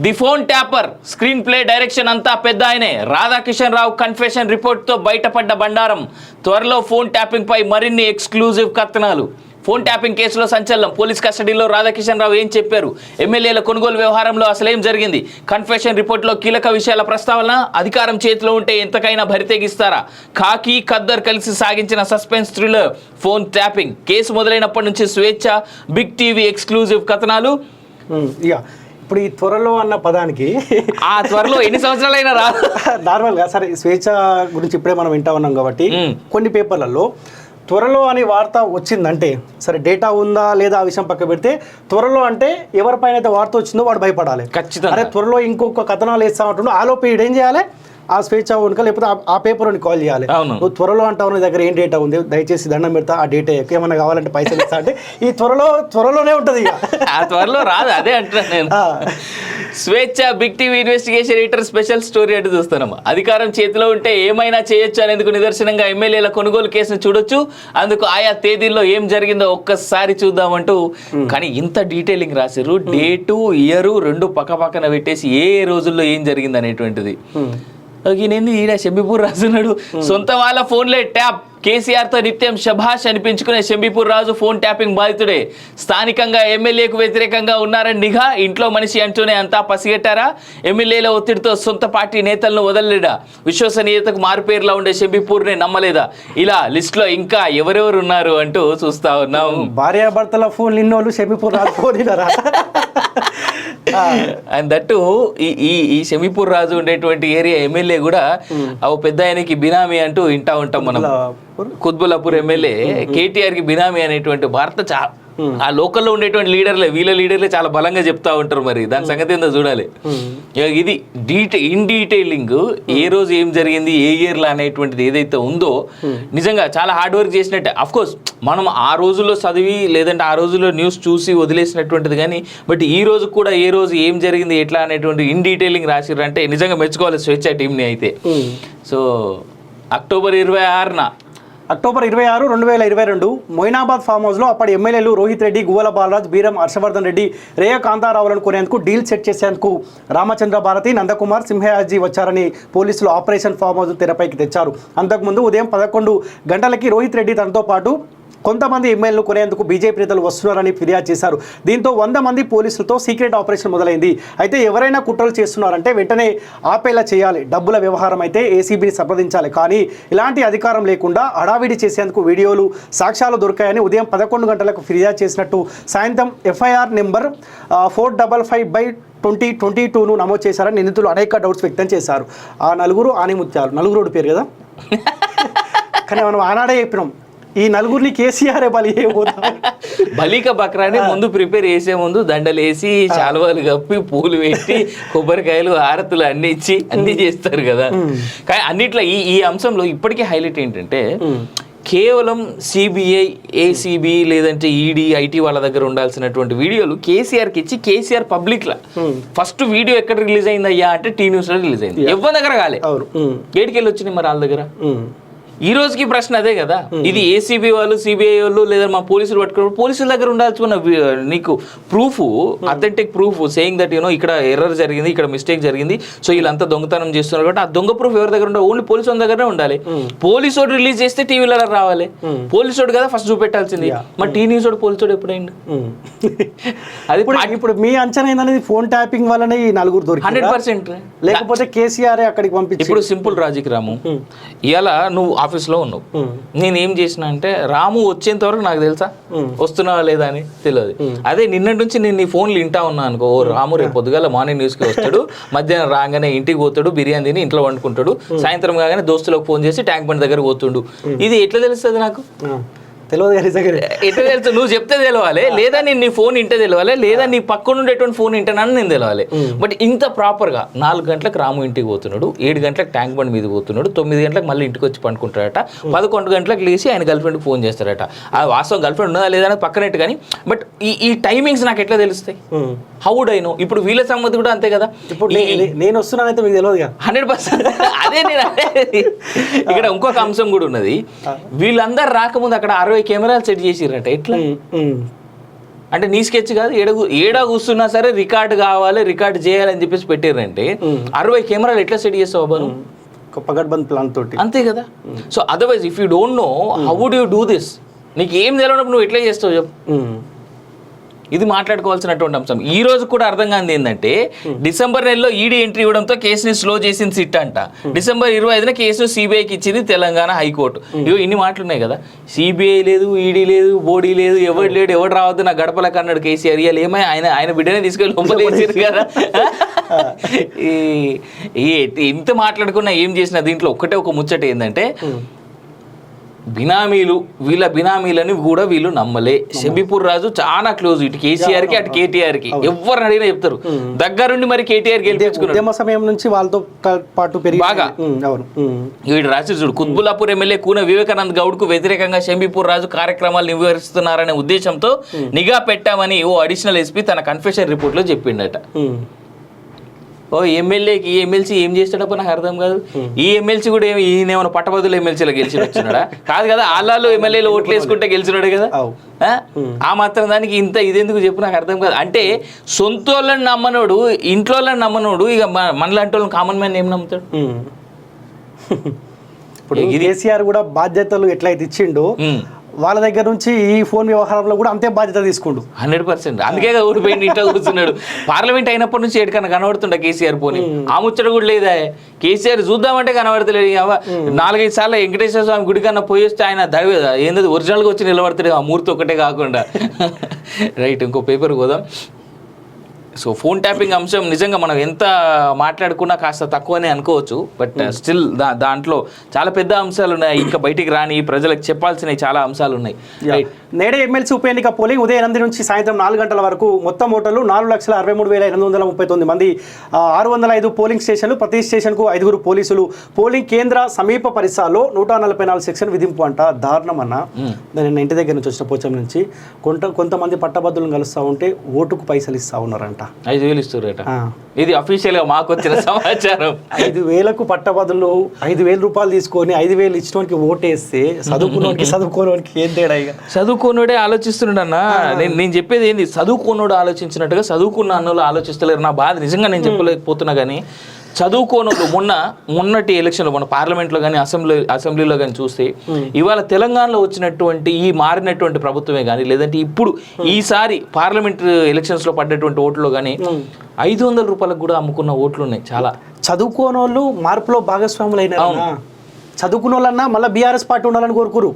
The phone tapper screenplay direction అంతా పెద్ద ఆయనే. రాధాకిషన్ రావు కన్ఫెషన్ రిపోర్ట్తో బయటపడ్డ బండారం. త్వరలో ఫోన్ ట్యాపింగ్పై మరిన్ని ఎక్స్క్లూజివ్ కథనాలు ఫోన్ ట్యాపింగ్ కేసులో సంచలనం. పోలీస్ కస్టడీలో రాధాకిషన్ రావు ఏం చెప్పారు? ఎమ్మెల్యేల కొనుగోలు వ్యవహారంలో అసలేం జరిగింది? కన్ఫెషన్ రిపోర్ట్లో కీలక విషయాల ప్రస్తావన అధికారం చేతిలో ఉంటే ఎంతకైనా భరితెగిస్తారా కాకి ఖద్దర్ కలిసి సాగించిన suspense thriller phone tapping. Case మొదలైనప్పటి నుంచి స్వేచ్ఛ బిగ్ టీవీ ఎక్స్క్లూజివ్ కథనాలు. ఇక ఇప్పుడు ఈ త్వరలో అన్న పదానికి ఆ త్వరలో ఎన్ని సంవత్సరాలైనా రాదు నార్మల్గా సరే స్వేచ్ఛ గురించి ఇప్పుడే మనం వింటా ఉన్నాం కాబట్టి. కొన్ని పేపర్లలో త్వరలో అనే వార్త వచ్చిందంటే సరే డేటా ఉందా లేదా ఆ విషయం పక్క పెడితే త్వరలో అంటే ఎవరిపైన అయితే వార్త వచ్చిందో వాడు భయపడాలి ఖచ్చితంగా. అరే త్వరలో ఇంకొక కథనాలు వేస్తా ఉంటుండు ఆలోపు ఏం చేయాలి ఆ స్వేచ్ఛ ఉనక లేకపోతే ఆ- పేపర్ కాల్ చేయాలి. నువ్వు త్వరలో అంటావు నీ దగ్గర ఏం డేటా ఉంది దయచేసి దండం పెడతా ఆ డేటా ఎక్కువ ఏమైనా కావాలంటే పైసలు ఇస్తా అంటే ఈ త్వరలో త్వరలోనే ఉంటుంది ఆ త్వరలో రాదు అదే అంటున్నాను నేను. స్వేచ్ఛ big TV investigation editor special story అంటూ చూస్తున్నాం. అధికారం చేతిలో ఉంటే ఏమైనా చేయొచ్చు అనేందుకు నిదర్శనంగా ఎమ్మెల్యేల కొనుగోలు కేసును చూడొచ్చు. అందుకు ఆయా తేదీల్లో ఏం జరిగిందో ఒక్కసారి చూద్దామంటూ కానీ ఇంత డీటెయిలింగ్ రాశారు డేటు ఇయర్ రెండు పక్క పక్కన పెట్టేసి ఏ ఏ రోజుల్లో ఏం జరిగింది అనేటువంటిది ఈయనేంది ఈడ షంబిపూర్ రాస్తున్నాడు సొంత వాళ్ళ ఫోన్లే ట్యాప్. కేసీఆర్తో నిత్యం శభాష్ అనిపించుకునే షంబిపూర్ రాజు ఫోన్ ట్యాపింగ్ బాధితుడే. స్థానికంగా ఎమ్మెల్యేకు వ్యతిరేకంగా ఉన్నారని నిఘా ఇంట్లో మనిషి అంటూనే అంతా పసిగట్టారా? ఎమ్మెల్యేల ఒత్తిడితో సొంత పార్టీ నేతలను వదలలేడా? విశ్వసనీయతకు మారుపేరులా ఉండే షంబిపూర్నే నమ్మలేదా? ఇలా లిస్ట్లో ఇంకా ఎవరెవరు ఉన్నారు అంటూ చూస్తా ఉన్నాం. భార్యాభర్తల phone నిన్నోళ్ళు Shamipur Raju phone and that ఈ ఈ ఈ షమీపూర్ రాజు ఉండేటువంటి ఏరియా ఎమ్మెల్యే కూడా అవు పెద్ద ఆయనకి బినామీ అంటూ వింటా ఉంటాం మనం. కుత్బుల్లాపూర్ ఎమ్మెల్యే కేటీఆర్కి బినామీ అనేటువంటి వార్త ఆ లోకల్లో ఉండేటువంటి లీడర్లే వీళ్ళ లీడర్లే చాలా బలంగా చెప్తా ఉంటారు మరి. దాని సంగతి ఏందో చూడాలి. ఇక ఇది డీటె ఇన్ డీటెయిలింగ్ ఏ రోజు ఏం జరిగింది ఏ ఇయర్లో అనేటువంటిది ఏదైతే ఉందో నిజంగా చాలా హార్డ్ వర్క్ చేసినట్టే. అఫ్ కోర్స్ మనం ఆ రోజుల్లో చదివి లేదంటే ఆ రోజుల్లో న్యూస్ చూసి వదిలేసినటువంటిది కానీ బట్ ఈ రోజు కూడా ఏ రోజు ఏం జరిగింది ఎట్లా అనేటువంటి ఇన్ డీటెయిలింగ్ రాసిర్రు అంటే నిజంగా మెచ్చుకోవాలి స్వేచ్ఛ టీంని అయితే. సో అక్టోబర్ ఇరవై ఆరున అక్టోబర్ ఇరవై ఆరు రెండు వేల ఇరవై రెండు మొయినాబాద్ ఫామ్ హౌస్లో అప్పటి ఎమ్మెల్యేలు రోహిత్ రెడ్డి గువ్వల బాలరాజ్ బీరం హర్షవర్ధన్ రెడ్డి రేయ కాంతారావులను కొనేందుకు డీల్ సెట్ చేసేందుకు రామచంద్ర భారతి నందకుమార్ సింహయాజీ వచ్చారని పోలీసులు ఆపరేషన్ ఫామ్ హౌస్ తెరపైకి తెచ్చారు. అంతకుముందు ఉదయం పదకొండు గంటలకి రోహిత్ రెడ్డి తనతో పాటు కొంతమంది ఎమ్మెల్యేలు కొనేందుకు బీజేపీ నేతలు వస్తున్నారని ఫిర్యాదు చేశారు. దీంతో వంద మంది పోలీసులతో సీక్రెట్ ఆపరేషన్ మొదలైంది. అయితే ఎవరైనా కుట్రలు చేస్తున్నారంటే వెంటనే ఆపేలా చేయాలి. డబ్బుల వ్యవహారం అయితే ఏసీబీని సంప్రదించాలి. కానీ ఇలాంటి అధికారం లేకుండా హడావిడి చేసేందుకు వీడియోలు సాక్ష్యాలు దొరికాయని ఉదయం పదకొండు గంటలకు ఫిర్యాదు చేసినట్టు సాయంత్రం FIR number four double five by twenty twenty టూను నమోదు చేశారని నిందితులు అనేక డౌట్స్ వ్యక్తం చేశారు. ఆ నలుగురు ఆనిముత్యాలు. నలుగురు పేరు కదా? కానీ మనం ఆనాడే చెప్పినాం. ఈ నలుగురిని కేసీఆర్ బలి బలిక బక్రాని ముందు ప్రిపేర్ చేసే ముందు దండలు వేసి శాలువాలు కప్పి పూలు పెట్టి కొబ్బరికాయలు హారతులు అన్ని ఇచ్చి అన్ని చేస్తారు కదా. కానీ అన్నిట్లో ఈ ఈ అంశంలో ఇప్పటికీ హైలైట్ ఏంటంటే కేవలం సిబిఐ ఏసీబీ లేదంటే ఈడీ ఐటీ వాళ్ళ దగ్గర ఉండాల్సినటువంటి వీడియోలు కేసీఆర్కి ఇచ్చి కేసీఆర్ పబ్లిక్లా ఫస్ట్ వీడియో ఎక్కడ రిలీజ్ అయింది అయ్యా అంటే టీ న్యూస్లో రిలీజ్ అయింది. ఎవరి దగ్గర కాలే. ఏడికెళ్ళి వచ్చినాయి మరి వాళ్ళ దగ్గర? ఈ రోజుకి ప్రశ్న అదే కదా. ఇది ఏసీబీ వాళ్ళు సిబిఐ వాళ్ళు లేదా మా పోలీసులు పట్టుకున్నారు పోలీసుల దగ్గర ఉండాల్సిన నీకు proof authentic proof saying that you know ఇక్కడ ఎర్రర్ జరిగింది ఇక్కడ మిస్టేక్ జరిగింది. సో వీళ్ళంతా దొంగతనం చేస్తున్నారు కాబట్టి ఆ దొంగ ప్రూఫ్ ఎవరి దగ్గర ఉండాలి? ఓన్లీ పోలీసు వాళ్ళ దగ్గరే ఉండాలి. పోలీసు రిలీజ్ చేస్తే టీవీలో రావాలి. పోలీసు కదా ఫస్ట్ చూపెట్టాల్సింది. మరి టీ న్యూస్ పోలీసు ఎప్పుడైంది. అది ఇప్పుడు ఇప్పుడు మీ అంచనా ఏందనేది ఫోన్ ట్యాపింగ్ వల్లనే ఈ నలుగురు దొరికి హండ్రెడ్ పర్సెంట్. లేకపోతే కేసీఆర్ అక్కడికి పంపించి ఇప్పుడు సింపుల్ రాజుకి రాము. ఇలా నువ్వు ఆఫీస్లో ఉన్నావు. నేను ఏం చేసిన అంటే రాము వచ్చేంత వరకు నాకు తెలుసా? వస్తున్నావా లేదా అని తెలియదు. అదే నిన్నటి నుంచి నేను నీ ఫోన్లు వింటా ఉన్నా అనుకో ఓ రాము రేపు పొద్దుగాల మార్నింగ్ న్యూస్కి వస్తాడు మధ్యాహ్నం రాగానే ఇంటికి పోతాడు బిర్యానీ తిని ఇంట్లో వండుకుంటాడు సాయంత్రం కాగానే దోస్తులకు ఫోన్ చేసి ట్యాంక్ బండ్ దగ్గర పోతుండు. ఇది ఎట్లా తెలుస్తుంది నాకు? తెలియదు కానీ దగ్గర? ఎట్లా తెలుసు? నువ్వు చెప్తే తెలవాలి. లేదా నేను నీ ఫోన్ ఇంటే తెలవాలి. లేదా నీ పక్కన ఉండేటువంటి ఫోన్ ఇంటేనని నేను తెలవాలి. బట్ ఇంత ప్రాపర్గా నాలుగు గంటలకు రాము ఇంటికి పోతున్నాడు. ఏడు గంటలకు ట్యాంక్ బండ్ మీద పోతున్నాడు. తొమ్మిది గంటలకు మళ్ళీ ఇంటికి వచ్చి పండుకుంటాడట. పదకొండు గంటలకు లేచి ఆయన గర్ల్ ఫ్రెండ్కి ఫోన్ చేస్తాడట. ఆ వాస్తవం గర్ల్ ఫ్రెండ్ ఉన్నదా లేదా అనేది పక్కనట్టు కానీ బట్ ఈ ఈ టైమింగ్స్ నాకు ఎట్లా తెలుస్తాయి. హౌ ఐ నో ఇప్పుడు వీళ్ళ సంగతి కూడా అంతే కదా. ఇప్పుడు నేను వస్తున్నానైతే మీకు తెలియదు హండ్రెడ్ పర్సెంట్. అదే నేను. ఇక్కడ ఇంకొక అంశం కూడా ఉన్నది. వీళ్ళందరూ రాకముందు అక్కడ అరవై కెమెరాలు సెట్ చేసిరట ఎట్లా. అంటే నీ స్కెచ్ కాదు ఏడ ఏడ కూర్చున్నా సరే రికార్డ్ కావాలి రికార్డ్ చేయాలని చెప్పేసి పెట్టారంటే అరవై కెమెరాలు ఎట్లా సెట్ చేస్తావు బాను? ఒక పగడ్బంద్ ప్లాన్ తోటి. అంతే కదా? So otherwise if you don't know how would you do this నీకు ఏం తెలియనప్పుడు నువ్వు ఎట్లా చేస్తావు చెప్పు. ఇది మాట్లాడుకోవాల్సినటువంటి అంశం. ఈ రోజు కూడా అర్థం కానిది ఏంటంటే డిసెంబర్ నెలలో ఈడీ ఎంట్రీ ఇవ్వడంతో కేసుని స్లో చేసింది సిట్ అంట. డిసెంబర్ ఇరవై ఐదున కేసును సిబిఐకి ఇచ్చింది తెలంగాణ హైకోర్టు. ఇగో ఇన్ని మాటలు ఉన్నాయి కదా. సిబిఐ లేదు ఈడీ లేదు బోడీ లేదు ఎవడు లేడు ఎవడు రావద్దు నా గడపలకు అన్నాడు కేసీఆర్. ఇవాళ ఏమై ఆయన ఆయన బిడ్డనే తీసుకెళ్ళి లోపల వేసారు కదా. ఇంత మాట్లాడుకున్నా ఏం చేసిన దీంట్లో ఒక్కటే ఒక ముచ్చట ఏంటంటే బినామీలు వీళ్ళ బినామీలని కూడా వీళ్ళు నమ్మలే. షబీపూర్ రాజు చాలా క్లోజ్ ఇటు కేసీఆర్కి అటు కేటీఆర్కి ఎవరిని అడిగినా చెప్తారు. దగ్గరుండి మరి కేటీఆర్ సమయం నుంచి వాళ్ళతో పాటు పెరిగి బాగా. వీడు రాసి చూడు కుత్బుల్లాపూర్ ఎమ్మెల్యే కూన వివేకానంద్ గౌడ్కు వ్యతిరేకంగా షంబీపూర్ రాజు కార్యక్రమాలు నిర్వహిస్తున్నారనే ఉద్దేశంతో నిఘా పెట్టామని ఓ అడిషనల్ ఎస్పీ తన కన్ఫెషన్ రిపోర్ట్లో చెప్పిండట. ఓ ఎమ్మెల్యేకి ఈ ఎమ్మెల్సీ ఏం చేస్తాడప్ప నాకు అర్థం కాదు ఈ ఎమ్మెల్సీ కూడా ఏమి ఈయన ఏమైనా పట్టభద్రులు ఎమ్మెల్సీలో గెలిచి వచ్చినాడా కాదు కదా ఆళ్ళాలు ఎమ్మెల్యేలు ఓట్లు వేసుకుంటే గెలిచినాడు కదా. ఆ? మాత్రం దానికి ఇంత ఇదెందుకు చెప్పు నాకు అర్థం కాదు అంటే సొంత వాళ్ళని నమ్మనోడు ఇంట్లో వాళ్ళని నమ్మనోడు ఇక మన- మనలాంటి వాళ్ళని కామన్ మ్యాన్ ఏం నమ్ముతాడు. ఇప్పుడు కేసీఆర్ కూడా బాధ్యతలు ఎట్లయితే ఇచ్చిండో. వాళ్ళ దగ్గర నుంచి ఈ ఫోన్ వ్యవహారంలో కూడా అంతే బాధ్యత తీసుకుండు. Hundred percent. అందుకే కదా ఊడిపోయింది ఇంట్లో కూర్చున్నాడు. పార్లమెంట్ అయినప్పటి నుంచి ఎక్కడికన్నా కనబడుతుండ కేసీఆర్ పోని? ఆ ముచ్చట కూడా లేదా. కేసీఆర్ చూద్దామంటే కనబడతలేదు. నాలుగైదు సార్లు వెంకటేశ్వర స్వామి గుడి కన్నా పోయి వస్తే ఆయన దైవ ఏంది ఒరిజినల్గా వచ్చి నిలబడతాడు ఆ మూర్తి ఒకటే కాకుండా. రైట్ ఇంకో పేపర్ పోదాం. సో ఫోన్ ట్యాపింగ్ అంశం నిజంగా మనం ఎంత మాట్లాడుకున్నా కాస్త తక్కువనే అనుకోవచ్చు బట్ స్టిల్ దా దాంట్లో చాలా పెద్ద అంశాలు ఉన్నాయి. ఇంకా బయటికి రాని ప్రజలకు చెప్పాల్సినవి చాలా అంశాలు ఉన్నాయి. నేడే ఎమ్మెల్సీ ఉప ఎన్నిక పోలింగ్ ఉదయం ఎనిమిది నుంచి సాయంత్రం నాలుగు గంటల వరకు మొత్తం ఓటర్లు నాలుగు లక్షల అరవై మూడు వేల ఎనిమిది వందల ముప్పై తొమ్మిది మంది ఆరు వందల ఐదు పోలింగ్ స్టేషన్లు ప్రతి స్టేషన్కు ఐదుగురు పోలీసులు. పోలింగ్ కేంద్ర సమీప పరిసరాల్లో నూట నలభై నాలుగు సెక్షన్ విధింపు అంట. దారుణం అన్న. నేను ఇంటి దగ్గర నుంచి వచ్చిన పోచం నుంచి కొంత కొంతమంది పట్టభద్రులను కలుస్తూ ఉంటే ఓటుకు పైసలు ఇస్తా ఉన్నారంట. ఐదు వేలు ఇస్తారట. ఇది అఫీషియల్గా మాకు వచ్చిన సమాచారం. ఐదు వేలకు పట్టభద్రులు ఐదు వేల రూపాయలు తీసుకొని ఐదు వేలు ఇచ్చినోనికి ఓటేస్తే చదువుకున్నోనికి చదువుకోనోనికి ఏం తేడా ఇక? చదువుకోనుడే ఆలోచిస్తున్నాడు అన్న నేను నేను చెప్పేది ఏంది? చదువుకోనోడు ఆలోచించినట్టుగా చదువుకున్న అన్నోళ్ళు ఆలోచిస్తలేరు. నా బాధ నిజంగా నేను చెప్పలేకపోతున్నా కానీ చదువుకోనోడు మొన్న మొన్నటి ఎలక్షన్లో మొన్న పార్లమెంట్లో కానీ అసెంబ్లీ అసెంబ్లీలో కానీ చూస్తే ఇవాళ తెలంగాణలో వచ్చినటువంటి ఈ మారినటువంటి ప్రభుత్వమే కానీ లేదంటే ఇప్పుడు ఈసారి పార్లమెంట్ ఎలక్షన్స్లో పడ్డటువంటి ఓట్లో కానీ ఐదు వందల రూపాయలకు కూడా అమ్ముకున్న ఓట్లు ఉన్నాయి చాలా. చదువుకోనోళ్ళు మార్పులో భాగస్వాములు అయినారు చదువుకున్న వాళ్ళన్నా మళ్ళీ బీఆర్ఎస్ పార్టీ ఉండాలని కోరుకురు